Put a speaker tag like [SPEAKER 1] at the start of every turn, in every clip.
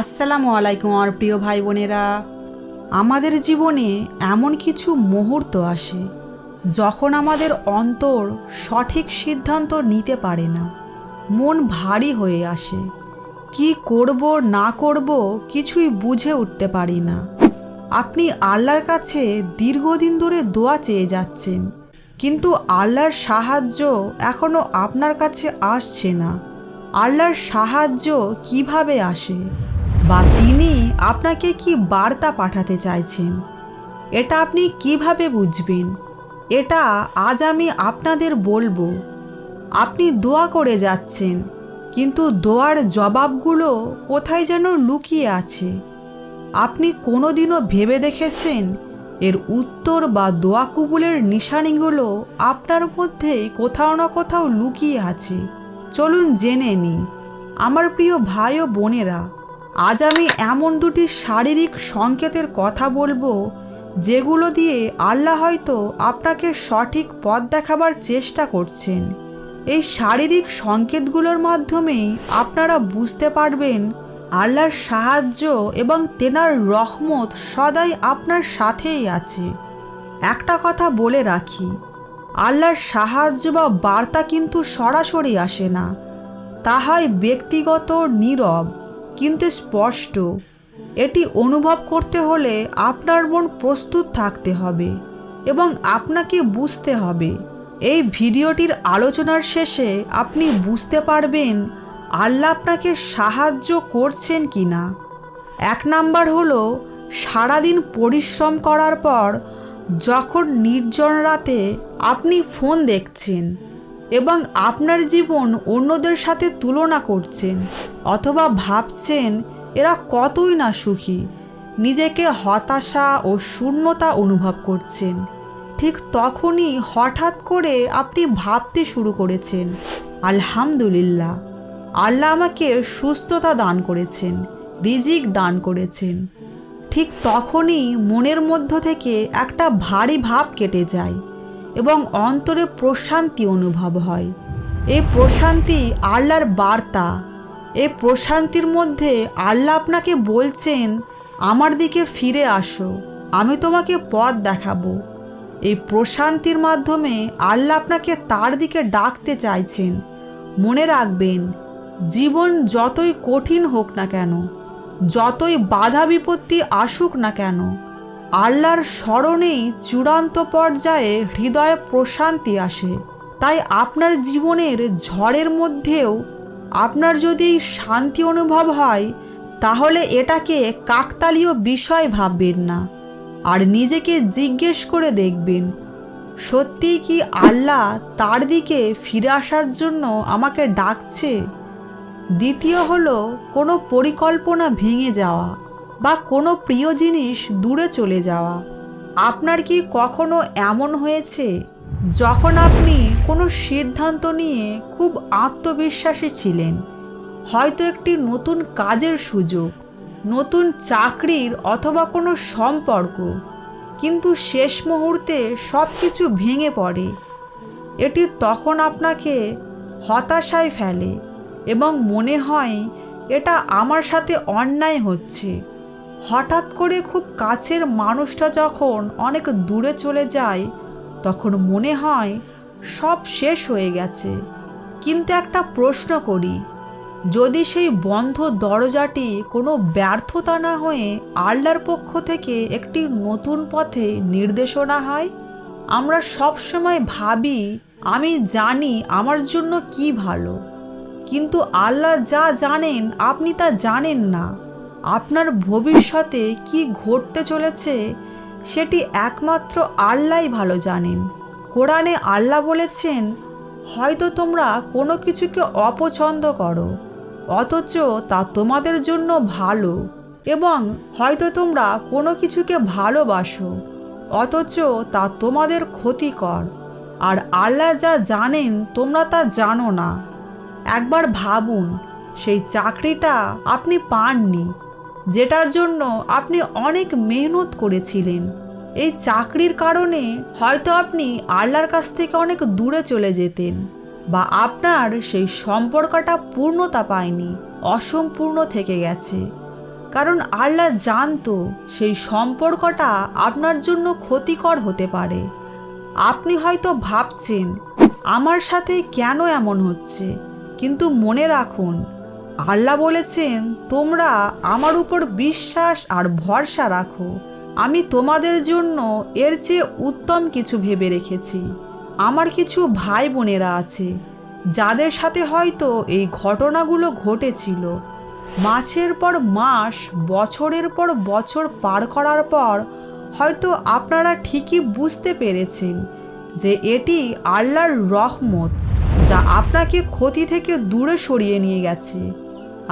[SPEAKER 1] আসসালামু আলাইকুম আমার প্রিয় ভাই বোনেরা। আমাদের জীবনে এমন কিছু মুহূর্ত আসে, যখন আমাদের অন্তর সঠিক সিদ্ধান্ত নিতে পারে না। মন ভারী হয়ে আসে, কি করব, না করব কিছুই বুঝে উঠতে পারি না। আপনি আল্লাহর কাছে দীর্ঘদিন ধরে দোয়া চেয়ে যাচ্ছেন, কিন্তু আল্লাহর সাহায্য এখনও আপনার কাছে আসছে না। আল্লাহর সাহায্য কীভাবে আসে? বা তিনি আপনাকে কি বার্তা পাঠাতে চাইছেন? এটা আপনি কীভাবে বুঝবেন? এটা আজ আমি আপনাদের বলব। আপনি দোয়া করে যাচ্ছেন, কিন্তু দোয়ার জবাবগুলো কোথায় যেন লুকিয়ে আছে। আপনি কোনোদিনও ভেবে দেখেছেন, এর উত্তর বা দোয়া কুবুলের নিশানিগুলো আপনার মধ্যে কোথাও না কোথাও লুকিয়ে আছে? চলুন জেনে নিই। আমার প্রিয় ভাই ও বোনেরা আজ আমি এমন দুটি শারীরিক সংকেতের কথা বলব, যেগুলো দিয়ে আল্লাহ হয়তো আপনাকে সঠিক পথ দেখাবার চেষ্টা করছেন। এই শারীরিক সংকেতগুলোর মাধ্যমেই আপনারা বুঝতে পারবেন আল্লাহর সাহায্য এবং তেনার রহমত সদাই আপনার সাথেই আছে। একটা কথা বলে রাখি, আল্লাহর সাহায্য বা বার্তা কিন্তু সরাসরি আসে না তা হয় ব্যক্তিগত নীরব। কিন্তু স্পষ্ট, এটি অনুভব করতে হলে আপনার মন প্রস্তুত থাকতে হবে এবং আপনাকে বুঝতে হবে। এই ভিডিওটির আলোচনার শেষে আপনি বুঝতে পারবেন আল্লাহ আপনাকে সাহায্য করছেন কি না এক নাম্বার হলো, সারাদিন পরিশ্রম করার পর যখন নির্জন রাতে আপনি ফোন দেখছেন এবং আপনার জীবন অন্যদের সাথে তুলনা করছেন অথবা ভাবছেন এরা কতই না সুখী। নিজেকে হতাশা ও শূন্যতা অনুভব করছেন। ঠিক তখনই হঠাৎ করে আপনি ভাবতে শুরু করেছেন, আলহামদুলিল্লাহ, আল্লাহ আমাকে সুস্থতা দান করেছেন, রিজিক দান করেছেন। ঠিক তখনই মনের মধ্য থেকে একটা ভারী ভাব কেটে যায়। এবং অন্তরে প্রশান্তি অনুভব হয়। এই প্রশান্তি আল্লাহর বার্তা। এই প্রশান্তির মধ্যে আল্লাহ আপনাকে বলছেন, আমার দিকে ফিরে আসো, আমি তোমাকে পথ দেখাবো। এই প্রশান্তির মাধ্যমে আল্লাহ আপনাকে তার দিকে ডাকতে চাইছেন। মনে রাখবেন, জীবন যতই কঠিন হোক না কেন, যতই বাধা বিপত্তি আসুক না কেন আল্লাহর স্মরণেই চূড়ান্ত পর্যায়ে হৃদয়ে প্রশান্তি আসে। তাই আপনার জীবনের ঝড়ের মধ্যেও আপনার যদি শান্তি অনুভব হয়, তাহলে এটাকে কাকতালীয় বিষয় ভাববেন না আর নিজেকে জিজ্ঞেস করে দেখবেন, সত্যিই কি আল্লাহ তার দিকে ফিরে আসার জন্য আমাকে ডাকছে? দ্বিতীয় হলো, কোনো পরিকল্পনা ভেঙে যাওয়া। বা কোনো প্রিয় জিনিস দূরে চলে যাওয়া। আপনার কি কখনো এমন হয়েছে যখন আপনি কোনো সিদ্ধান্ত নিয়ে খুব আত্মবিশ্বাসী ছিলেন? হয়তো একটি নতুন কাজের সুযোগ, নতুন চাকরির অথবা কোনো সম্পর্ক, কিন্তু শেষ মুহূর্তে সব কিছু ভেঙে পড়ে। এটি তখন আপনাকে হতাশায় ফেলে এবং মনে হয় এটা আমার সাথে অন্যায় হচ্ছে। হঠাৎ করে খুব কাছের মানুষটা যখন অনেক দূরে চলে যায়, তখন মনে হয় সব শেষ হয়ে গেছে। কিন্তু একটা প্রশ্ন করি, যদি সেই বন্ধ দরজাটি কোনো ব্যর্থতা না হয়ে আল্লাহর পক্ষ থেকে একটি নতুন পথে নির্দেশনা হয়? আমরা সব সময় ভাবি, আমি জানি আমার জন্য কি ভালো, কিন্তু আল্লাহ যা জানেন, আপনি তা জানেন না। আপনার ভবিষ্যতে কি ঘটতে চলেছে সেটি একমাত্র আল্লাহই ভালো জানেন। কোরআনে আল্লাহ বলেছেন, হয়তো তোমরা কোনো কিছুকে অপছন্দ করো, অথচ তা তোমাদের জন্য ভালো, এবং হয়তো তোমরা কোনো কিছুকে ভালোবাসো, অথচ তা তোমাদের ক্ষতিকর, আর আল্লাহ যা জানেন তোমরা তা জানো না। একবার ভাবুন, সেই চাকরিটা আপনি পাননি যেটার জন্য আপনি অনেক মেহনত করেছিলেন। এই চাকরির কারণে হয়তো আপনি আল্লাহর কাছ থেকে অনেক দূরে চলে যেতেন বা আপনার সেই সম্পর্কটা পূর্ণতা পায়নি, অসম্পূর্ণ থেকে গেছে। কারণ আল্লাহ জানতো সেই সম্পর্কটা আপনার জন্য ক্ষতিকর হতে পারে। আপনি হয়তো ভাবছেন, আমার সাথে কেন এমন হচ্ছে? কিন্তু মনে রাখুন আল্লাহ বলেছেন, তোমরা আমার উপর বিশ্বাস আর ভরসা রাখো। আমি তোমাদের জন্য এর চেয়ে উত্তম কিছু ভেবে রেখেছি। আমার কিছু ভাই বোনেরা আছে, যাদের সাথে হয়তো এই ঘটনাগুলো ঘটেছিল। মাসের পর মাস, বছরের পর বছর পার করার পর, হয়তো আপনারা ঠিকই বুঝতে পেরেছেন যে এটি আল্লাহর রহমত, যা আপনাকে ক্ষতি থেকে দূরে সরিয়ে নিয়ে গেছে।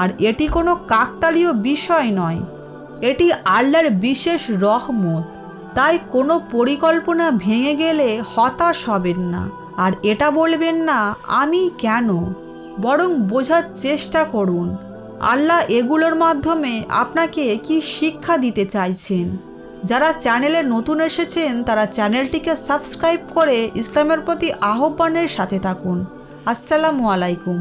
[SPEAKER 1] আর এটি কোনো কাকতালীয় বিষয় নয়। এটি আল্লাহর বিশেষ রহমত। তাই কোনো পরিকল্পনা ভেঙে গেলে হতাশ হবেন না। আর এটা বলবেন না, আমি কেন? বরং বোঝার চেষ্টা করুন, আল্লাহ এগুলোর মাধ্যমে আপনাকে কি শিক্ষা দিতে চাইছেন? যারা চ্যানেলে নতুন এসেছেন, তারা চ্যানেলটিকে সাবস্ক্রাইব করে ইসলামের প্রতি আহ্বানের সাথে থাকুন। আসসালামু আলাইকুম।